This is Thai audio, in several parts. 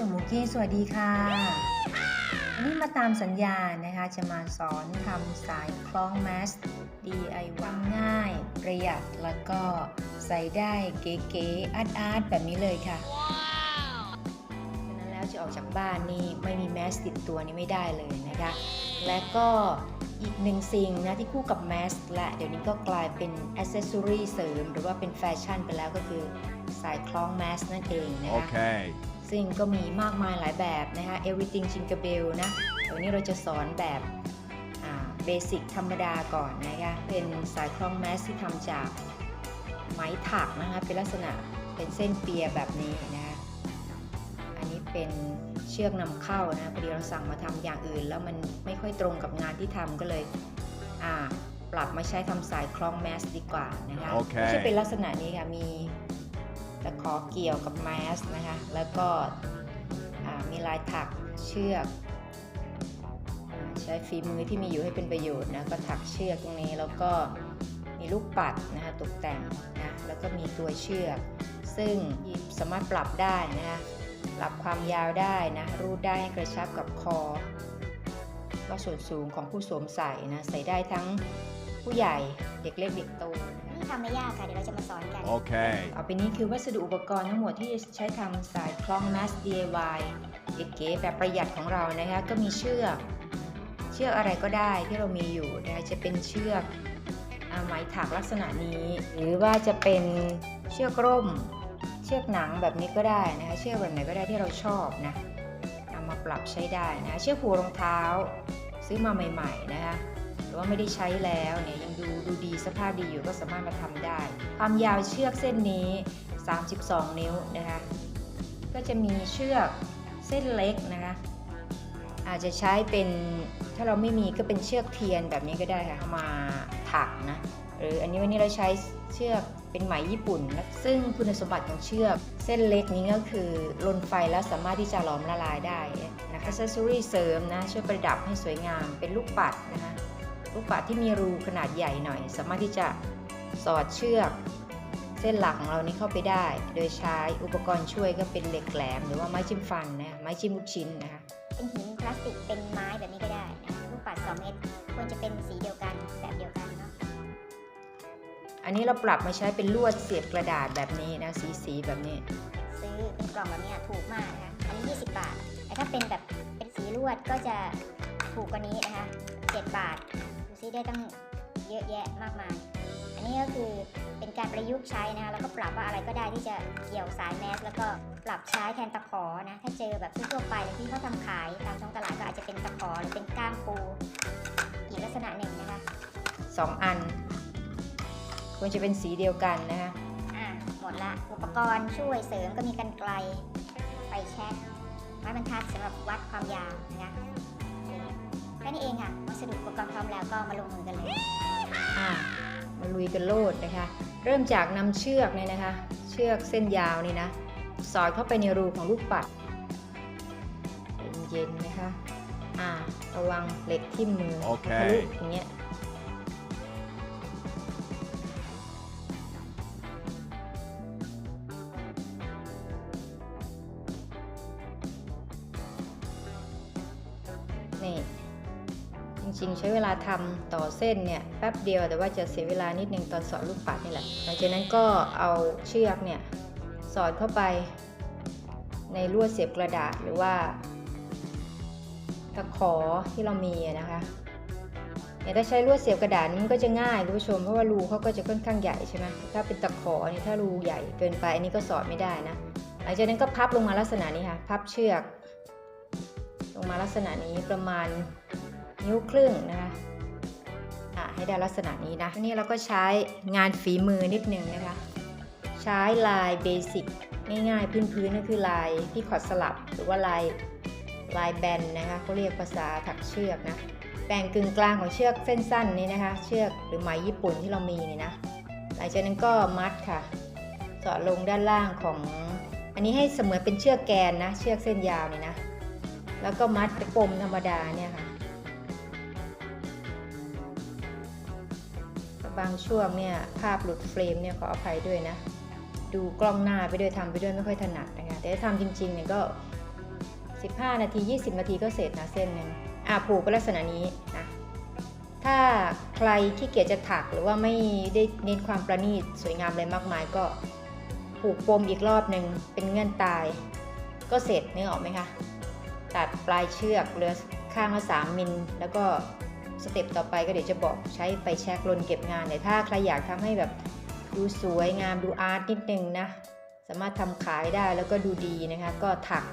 ส่วนมุกี้สวัสดีค่ะวันนี้มาตามสัญญานะคะ จะมาสอนทำสายคล้องแมส DIY ง่าย ประหยัดแล้วก็ใส่ได้เก๋ๆอาร์ตอาร์ตแบบนี้เลยค่ะฉะนั้นแล้วจะออกจากบ้านนี่ไม่มีแมสติดตัวนี่ไม่ได้เลยนะคะ และก็อีกหนึ่งสิ่งนะที่คู่กับแมสและเดี๋ยวนี้ก็กลายเป็นอ c เซสซอรีเสริม หรือว่าเป็นแฟชั่นไปแล้วก็คือสายคล้องแมสนั่นเองนะคะ Okay. ซึ่งก็มีมากมายหลายแบบนะคะ everything jingle bell นะเดี๋ยวนี้เราจะสอนแบบเบสิกธรรมดาก่อนนะคะเป็นสายคล้องแมสที่ทำจากไม้ถักนะคะเป็นลักษณะเป็นเส้นเปียแบบนี้นะคะอันนี้เป็นเชือกนำเข้านะพอดีเราสั่งมาทำอย่างอื่น แล้วมันไม่ค่อยตรงกับงานที่ทำก็เลยอ่าปรับมาใช้ทำสายคล้องแมสดีกว่านะคะโอเคก็จะเป็นลักษณะนี้ค่ะมี ตะขอเกี่ยวกับแมสนะคะ แล้วก็มีลายถักเชือก ใช้ฝีมือที่มีอยู่ให้เป็นประโยชน์นะ ก็ถักเชือกตรงนี้แล้วก็มีลูกปัดนะคะตกแต่งนะ แล้วก็มีตัวเชือก ซึ่งสามารถปรับได้นะคะปรับความยาวได้นะ รูดได้ให้กระชับกับคอ ก็ส่วนสูงของผู้สวมใส่นะ ใส่ได้ทั้งผู้ใหญ่เด็กเล็กเด็กโต ทำไม่ยากค่ะ เดี๋ยวเราจะมาสอนกัน Okay. ต่อไปนี้คือวัสดุอุปกรณ์ทั้งหมดที่ใช้ทำสายคล้องแมส DIY เก๋ๆแบบประหยัดของเรานะคะก็มีเชือก เชือกอะไรก็ได้ที่เรามีอยู่นะคะจะเป็นเชือกอาไหมถักลักษณะนี้ หรือว่าจะเป็นเชือกร่ม เชือกหนังแบบนี้ก็ได้นะคะเชือกแบบไหนก็ได้ที่เราชอบนะเอามาปรับใช้ได้นะเชือกผูกรองเท้า ซื้อมาใหม่ๆนะคะ หรือว่าไม่ได้ใช้แล้วเนี่ยยังดูดูดีสภาพดีอยู่ก็สามารถมาทำได้ ความยาวเชือกเส้นนี้ 32 นิ้วนะคะก็จะมีเชือกเส้นเล็กนะคะอาจจะใช้เป็นถ้าเราไม่มีก็เป็นเชือกเทียนแบบนี้ก็ได้ค่ะมาถักนะหรืออันนี้วันนี้เราใช้เชือกเป็นไหมญี่ปุ่นนะซึ่งคุณสมบัติของเชือก เส้นเล็กนี้ก็คือลนไฟแล้วสามารถที่จะหลอมละลายได้นะคะเซสซอรี่เสริมนะช่วยประดับให้สวยงามเป็นลูกปัดนะคะ ลูกปัดที่มีรูขนาดใหญ่หน่อย สามารถที่จะสอดเชือกเส้นหลักของเรานี้เข้าไปได้ โดยใช้อุปกรณ์ช่วยก็เป็นเหล็กแหลม หรือว่าไม้จิ้มฟันนะไม้จิ้มลูกชิ้นนะคะเป็นหินพลาสติกเป็นไม้แบบนี้ก็ได้นะคะลูกปัด2เม็ดควรจะเป็นสีเดียวกันแบบเดียวกันเนาะอันนี้เราปรับมาใช้เป็นลวดเสียบกระดาษแบบนี้นะสีสีๆแบบนี้ ซื้อเป็นกล่องแบบเนี้ยถูกมากนะคะอันนี้ 20 บาทแต่ถ้าเป็นแบบเป็นสีลวดก็จะถูกกว่านี้นะคะ7บาทดู ซิได้ตั้งเยอะแยะมากมาย อันนี้ก็คือเป็นการประยุกต์ใช้นะคะแล้วก็ปรับว่าอะไรก็ได้ที่จะเกี่ยวสายแมส แล้วก็ปรับใช้แทนตะขอนะ ถ้าเจอแบบทั่วๆไปที่เขาทำขายตามท้องตลาดก็อาจจะเป็นตะขอหรือเป็นก้ามปู อีกลักษณะหนึ่งนะคะ2อันควรจะเป็นสีเดียวกันนะคะอะหมดละอุปกรณ์ช่วยเสริมก็มีกันไกลไฟแช็กไม้บรรทัดสำหรับวัดความยาวนะคะแค่นี้เองค่ะวัสดุอุปกรณ์พร้อมแล้วก็มาลงมือกันเลยอ่ามาลุยกันโลดนะคะ เริ่มจากนำเชือกเนี่ยนะคะ เชือกเส้นยาวนี่นะ สอดเข้าไปในรูของลูกปัดเย็นๆนะคะ อ่าระวังเหล็กทิ่มมือโอเคทะลุอย่างเงี้ย จริงใช้เวลาทำต่อเส้นเนี่ยแป๊บเดียวแต่ว่าจะเสียเวลานิดนึงตอนสอดลูกปัดนี่แหละ หลังจากนั้นก็เอาเชือกเนี่ยสอดเข้าไปในลวดเสียบกระดาษหรือว่าตะขอที่เรามีนะคะเนี่ยถ้าใช้ลวดเสียบกระดาษนี่มันก็จะง่ายคุณผู้ชมเพราะว่ารูเขาก็จะค่อนข้างใหญ่ใช่ไหมถ้าเป็นตะขอนี่ถ้ารูใหญ่เกินไปอันนี้ก็สอดไม่ได้นะหลังจากนั้นก็พับลงมาลักษณะนี้ค่ะ พับเชือก ลงมาลักษณะนี้ประมาณ นิ้วครึ่งนะคะให้ได้ลักษณะนี้นะทีนี้เราก็ใช้งานฝีมือนิดนึงนะคะ ใช้ลายเบสิกง่ายๆพื้นๆก็คือลายที่ขอดสลับหรือว่าลายลายแบนนะคะเขาเรียกภาษาถักเชือกนะแบ่งกึ่งกลางของเชือกเส้นสั้นนี้นะคะ เชือกหรือไหมญี่ปุ่นที่เรามีนี่นะหลังจากนั้นก็มัดค่ะ สอดลงด้านล่างของ อันนี้ให้เสมือนเป็นเชือกแกนนะ เชือกเส้นยาวนี่นะ แล้วก็มัดเป็นปมธรรมดาเนี่ยค่ะ บางช่วงเนี่ยภาพหลุดเฟรมเนี่ยขออภัยด้วยนะ ดูกล้องหน้าไปด้วยทำไปด้วยไม่ค่อยถนัดนะคะแต่ถ้าทำจริงๆเนี่ยก็ 15 นาที 20 นาทีก็เสร็จนะเส้นหนึ่งอะผูกเป็ลักษณะนี้นะถ้าใครที่เกียจจะถักหรือว่าไม่ได้เน้นความประณีตสวยงามอะไรมากมายก็ผูกปมอีกรอบหนึ่งเป็นเงื่อนตาย ก็เสร็จนึกออกไหมคะตัดปลายเชือกเหลือข้างละ3มิลแล้วก็ สเต็ปต่อไปก็เดี๋ยวจะบอกใช้ไฟแช็กลนเก็บงานเนี่ยถ้าใครอยากทำให้แบบดูสวยงามดูอาร์ตนิดนึงนะ สามารถทำขายได้แล้วก็ดูดีนะคะ ก็ถัก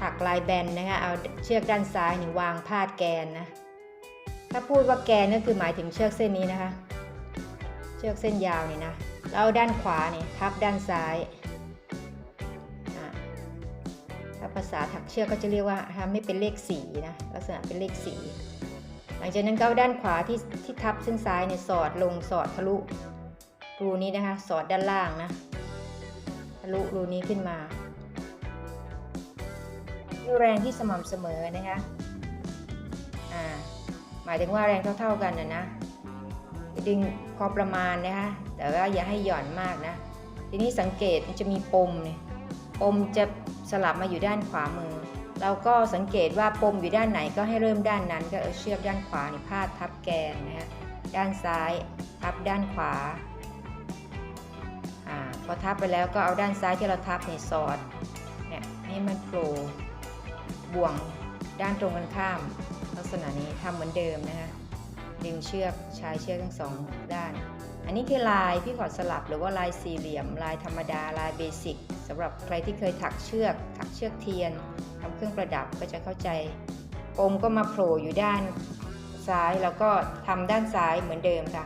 ถักลายแบนนะคะ เอาเชือกด้านซ้ายนี่วางพาดแกนนะ ถ้าพูดว่าแกนก็คือหมายถึงเชือกเส้นนี้นะคะ เชือกเส้นยาวนี่นะแล้วเอาด้านขวานี่ทับด้านซ้ายถ้าภาษาถักเชือกก็จะเรียกว่าทำให้เป็นเลขสีนะลักษณะเป็นเลขสี หลังจากนั้นก็ด้านขวาที่ที่ทับเส้นซ้ายเนี่ยสอดลงสอดทะลุรูนี้นะคะ สอดด้านล่างนะทะลุรูนี้ขึ้นมาด้วยแรงที่สม่ำเสมอนะคะอ่าหมายถึงว่าแรงเท่า ๆกันนะนะดึงพอประมาณนะคะแต่ว่าอย่าให้หย่อนมากนะทีนี้สังเกตมันจะมีปมเนี่ยปมจะสลับมาอยู่ด้านขวามือ เราก็สังเกตว่าปมอยู่ด้านไหนก็ให้เริ่มด้านนั้น ก็เอาเชือกด้านขวานี่พาดทับแกนนะคะด้านซ้ายทับด้านขวาอ่าพอทับไปแล้วก็เอาด้านซ้ายที่เราทับเนี่ยสอดเนี่ยให้มันโผล่บ่วงด้านตรงกันข้าม ลักษณะนี้ทำเหมือนเดิมนะคะดึงเชือกใชายเชือกทั้งสองด้าน อันนี้คือลายพี่ขอดสลับหรือว่าลายสี่เหลี่ยม ลายธรรมดาลายเบสิก สำหรับใครที่เคยถักเชือก ถักเชือกเทียนทำเครื่องประดับก็จะเข้าใจปมก็มาโผล่อยู่ด้านซ้ายแล้วก็ทำด้านซ้ายเหมือนเดิมค่ะ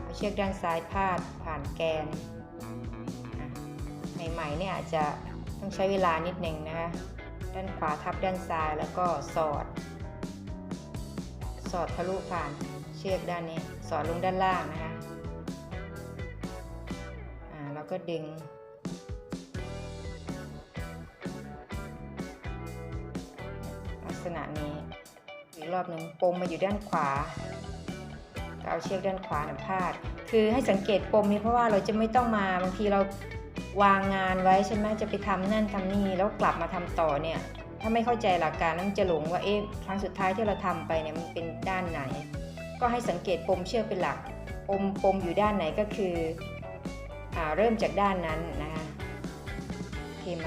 เอาเชือกด้านซ้ายพาดผ่านแกนใหม่ๆเนี่ยอาจจะต้องใช้เวลานิดหนึ่งนะคะด้านขวาทับด้านซ้ายแล้วก็สอด สอดทะลุผ่านเชือกด้านนี้ สอดลงด้านล่างนะคะอ่าแล้วก็ดึง ษณะนี้อีกรอบหนึ่งปมมาอยู่ด้านขวาก็เอาเชือกด้านขวานะพาด คือให้สังเกตปมนี้เพราะว่าเราจะไม่ต้องมาบางทีเราวางงานไว้ใช่ไหมจะไปทำนั่นทำนี่แล้วกลับมาทำต่อเนี่ยถ้าไม่เข้าใจหลักการแล้นจะหลงว่าเอ๊ะครั้งสุดท้ายที่เราทำไปเนี่ยมันเป็นด้านไหน ก็ให้สังเกตปมเชือกเป็นหลักปมปมอยู่ด้านไหนก็คืออ่าเริ่มจากด้านนั้นนะคะโอเคไหม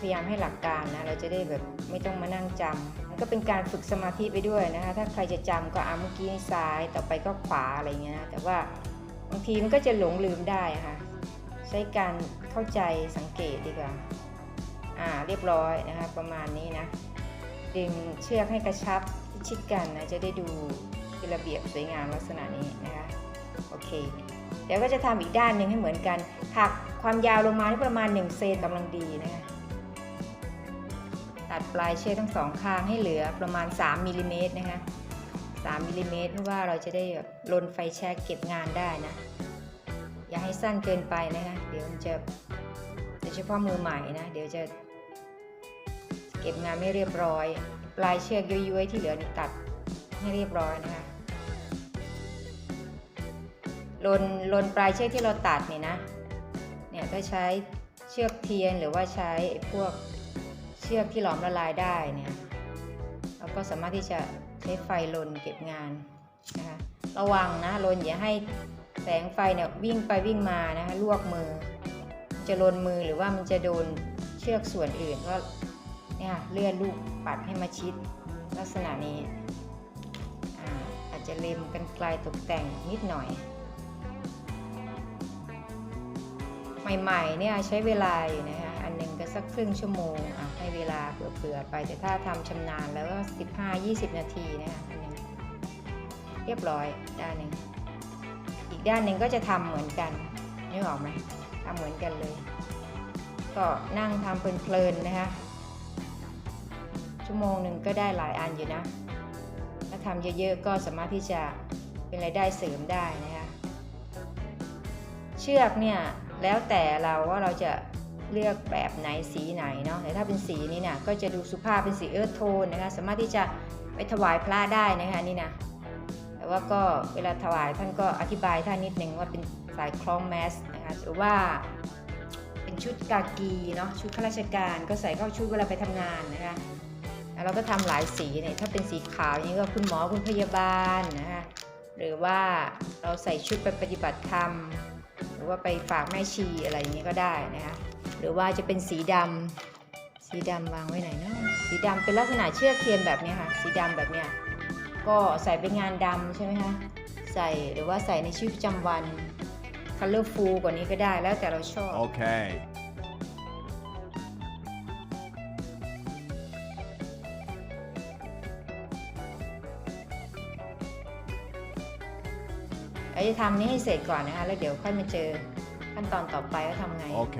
พยายามให้หลักการนะเราจะได้แบบไม่ต้องมานั่งจำก็เป็นการฝึกสมาธิไปด้วยนะคะถ้าใครจะจำก็อ่าเมื่อกี้นซ้ายต่อไปก็ขวาอะไรเงี้ยนะแต่ว่าบางทีมันก็จะหลงลืมได้ค่ะใช้การเข้าใจสังเกตดีกว่าอ่าเรียบร้อยนะคะประมาณนี้นะดึงเชือกให้กระชับชิดกันนะจะได้ดูเป็นระเบียบสวยงามลักษณะนี้นะคะโอเคเดี๋ยวก็จะทำอีกด้านหนึ่งให้เหมือนกันถักความยาวลงมาที่ประมาณ1เซนกำลังดีนะคะ ดปลายเชือกทั้งสองข้างให้เหลือประมาณ 3มิลลิเมตรนะคะ3มิลลิเมตรเพราะว่าเราจะได้ลนไฟแช็กเก็บงานได้นะ อย่าให้สั้นเกินไปนะคะ เดี๋ยวมันจะโดยเฉพาะมือใหม่นะ เดี๋ยวจะเก็บงานไม่เรียบร้อย ปลายเชือกย้วยๆที่เหลือนี่ตัดให้เรียบร้อยนะคะลนลนปลายเชือกที่เราตัดเนี่ยนะ เนี่ยถ้าใช้เชือกเทียนหรือว่าใช้พวก ชือกที่หลอมละลายได้เนี่ยเราก็สามารถที่จะใช้ไฟลนเก็บงานนะคะระวังนะลนอย่าให้แสงไฟเนี่ยวิ่งไปวิ่งมานะคะลวกมือ จะลนมือหรือว่ามันจะโดนเชือกส่วนอื่นก็เนี่ยเลื่อนลูกปัดให้มาชิดลักษณะนี้อาอาจจะเล็มกันไกลตกแต่งนิดหน่อย ใหม่ๆเนี่ยใช้เวลาอยู่นะคะ หนึ่งก็สักครึ่งชั่วโมงอะให้เวลาเผื่อๆไปแต่ถ้าทำชำนาญแล้วก็15-20 นาทีนะคะอันหนึงเรียบร้อยด้านหนึ่งอีกด้านหนึ่งก็จะทำเหมือนกันนึกออกไหมทำเหมือนกันเลย ก็นั่งทำเพลินๆนะคะชั่วโมงหนึ่งก็ได้หลายอันอยู่นะถ้าทำเยอะๆก็สามารถที่จะเป็นรายได้เสริมได้นะคะเชือกเนี่ยแล้วแต่เราว่าเราจะ เลือกแบบไหนสีไหนเนาะแต่ถ้าเป็นสีนี้นี่ยก็จะดูสุภาพเป็นสีเอิร์ธโทนนะคะสามารถที่จะไปถวายพระได้นะคะนี่นะแต่ว่าก็เวลาถวายท่านก็อธิบายท่านนิดนึงว่าเป็นสายคล้องแมสนะคะหรือว่าเป็นชุดกากีเนาะชุดข้าราชการก็ใส่เข้าชุดเวลาไปทำงานนะคะแล้วเราก็ทำหลายสีเนี่ยถ้าเป็นสีขาวอย่างนี้ก็คุณหมอคุณพยาบาลนะคะหรือว่าเราใส่ชุดไปปฏิบัติธรรม หรือว่าไปฝากแม่ชีอะไรอย่างนี้ก็ได้นะคะ หรือว่าจะเป็นสีดำสีดำวางไว้ไหนเนาะสีดำเป็นลักษณะเชือกเทียนแบบเนี้ยค่ะ สีดำแบบเนี้ยก็ใส่ไปงานดำใช่ไหมคะใส่หรือว่าใส่ในชีวิตประจำวัน colorful กว่านี้ก็ได้แล้วแต่เราชอบ Okay. เราจะทำนี้ให้เสร็จก่อนนะคะ แล้วเดี๋ยวค่อยมาเจอ ขั้นตอนต่อไปว่าทำไง โอเค